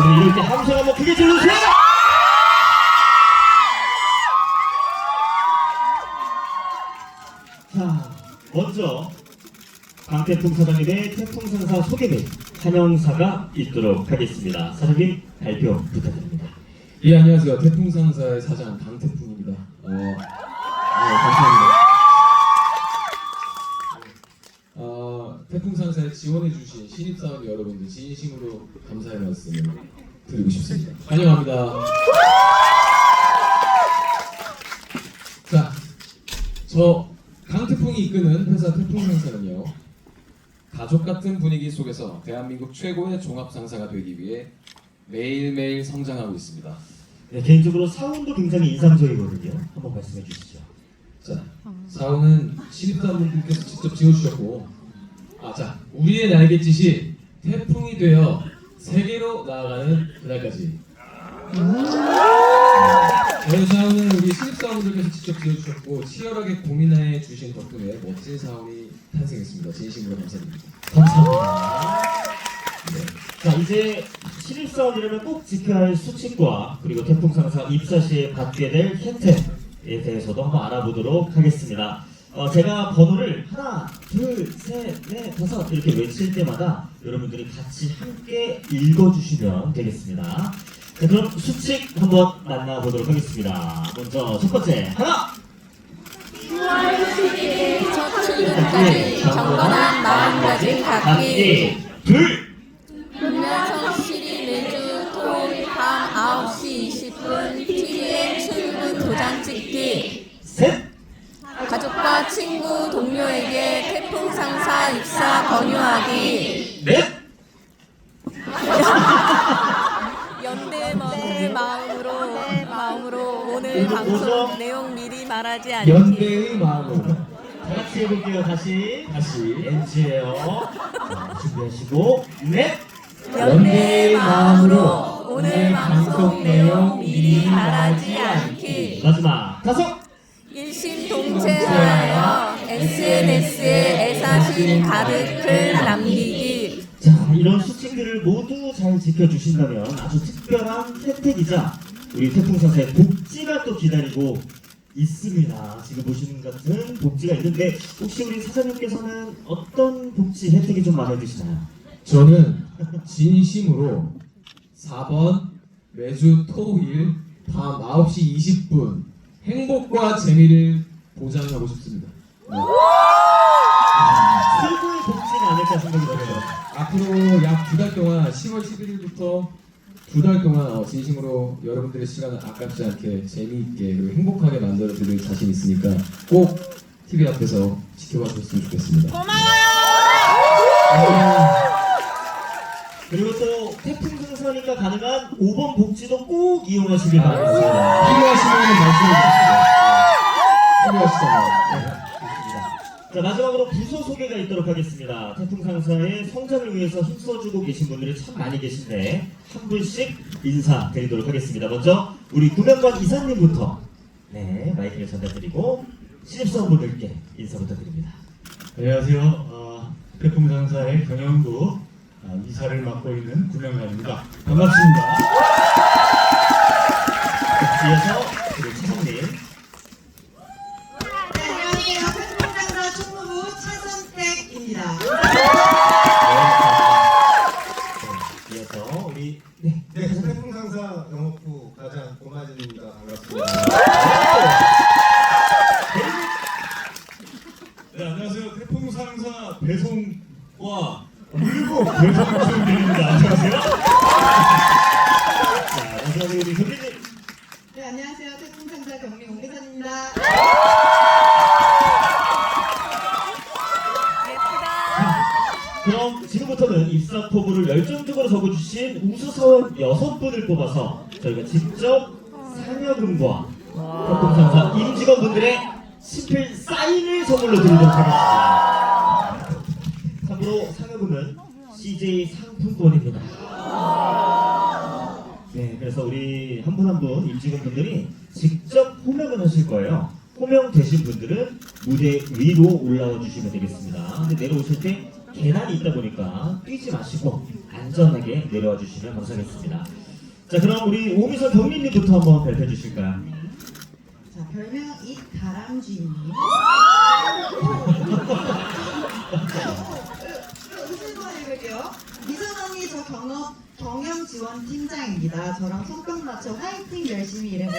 여러분 이럴 때 함성 한번 크게 질러주세요! 자, 먼저 강태풍 사장님의 태풍상사 소개를 한영사가 있도록 하겠습니다. 사장님 발표 부탁드립니다. 예 안녕하세요 태풍상사의 사장 강태풍입니다. 어, 네, 감사합니다. 어, 태풍상사에 지원해주신 신입사원 여러분들 진심으로 감사의 말씀을 드리고 싶습니다. 환영합니다. 자, 저 강태풍이 이끄는 회사 태풍 상사는요 가족 같은 분위기 속에서 대한민국 최고의 종합 상사가 되기 위해 매일매일 성장하고 있습니다. 네, 개인적으로 사운도 굉장히 인상적이거든요. 한번 말씀해 주시죠. 자, 사원은 신입사원분들께서 직접 지어주셨고, 아, 자, 우리의 날갯짓이 태풍이 되어 세계로 나아가는 그날까지. 저희 사원은 우리 신입사원분들께서 직접 지어주셨고 치열하게 고민해 주신 덕분에 멋진 사원이 탄생했습니다. 진심으로 감사드립니다. 감사합니다. 네. 자, 이제 신입사원이라면 꼭 지켜야 할 수칙과 그리고 태풍 상사 입사 시에 받게 될 혜택에 대해서도 한번 알아보도록 하겠습니다. 어, 제가 번호를 하나, 둘, 셋, 넷, 다섯 이렇게 외칠 때마다 여러분들이 같이 함께 읽어주시면 되겠습니다. 자, 그럼 수칙 한번 만나보도록 하겠습니다. 먼저 첫 번째, 하나! 첫 출근까지 경건한 마음가짐 갖기 둘! 사 입사 권유하기 넷! 연대 먼 마음으로 마음으로 오늘 방송? 내용 미리 말하지 않기 연대의 마음으로 다 같이 해볼게요. 다시. 다시 NG예요. 자, 준비하시고 넷. 연대의 마음으로 오늘 방송 내용 미리 말하지 않기 마지막 다섯. 일심동체하여 SNS에 애사심 가득 글 남기기 자, 이런 수칙들을 모두 잘 지켜주신다면 아주 특별한 혜택이자 우리 태풍사사의 복지가 또 기다리고 있습니다. 지금 보시는 같은 복지가 있는데 혹시 우리 사장님께서는 어떤 복지 혜택이 좀 마음에 드시나요? 저는 진심으로 4번 매주 토요일 밤 9시 20분 행복과 재미를 보장하고 싶습니다. 네. 최고의 복지가 아닐까 생각이 들어요. 앞으로 약 두 달 동안 10월 11일부터 두 달 동안 어, 진심으로 여러분들의 시간을 아깝지 않게 재미있게 그리고 행복하게 만들어 드릴 자신 있으니까 꼭 TV 앞에서 지켜봐 주셨으면 좋겠습니다. 그리고 또 태풍 승선이니까 가능한 5번 복지도 꼭 이용하시길 바랍니다. 필요하시면 말씀해 주시죠. 네. 필요하시잖아요. 자 마지막으로 부서 소개가 있도록 하겠습니다. 태풍 상사의 성장을 위해서 힘써주고 계신 분들이 참 많이 계신데 한 분씩 인사드리도록 하겠습니다. 먼저 우리 구명관 이사님부터 네 마이크를 전달드리고 신입사원분들께 인사 부탁드립니다. 안녕하세요. 어, 태풍상사의 경영부 어, 이사를 맡고 있는 구명관입니다. 반갑습니다. 이어서 우리 차장님 네, 안녕하세요. 태풍장사 총무부 차선택입니다. 네, 이어서 우리 네 네, 태풍상사 영업부 과장 고마진입니다. 반갑습니다. 네, 안녕하세요. 태풍 상사 배송과 물고 배송 중입니다. 안녕하세요. 자 마지막으로 우리 교수님 네, 안녕하세요. 태풍장사 경리 공개사입니다. 예쁘다 그럼 지금부터는 입사 포부를 열정적으로 적어주신 우수사원 여섯 분을 뽑아서 저희가 직접 상여금과 협동상사 임직원분들의 친필 사인을 선물로 드리도록 하겠습니다. 참고로 상여금은 CJ 상품권입니다. 네, 그래서 우리 한 분 한 분 임직원분들이 직접 호명을 하실 거예요. 호명 되신 분들은 무대 위로 올라와 주시면 되겠습니다. 근데 내려오실 때 계단이 있다 보니까 뛰지 마시고 안전하게 내려와 주시면 감사하겠습니다. 자, 그럼 우리 오미선 경리님부터 한번 발표해 주실까요? 자, 별명 이다람쥐님. 무슨 거 읽을게요? 미선 언니 저 경영 지원 팀장입니다. 저랑 손뼉 맞춰 화이팅 열심히 일해볼게요.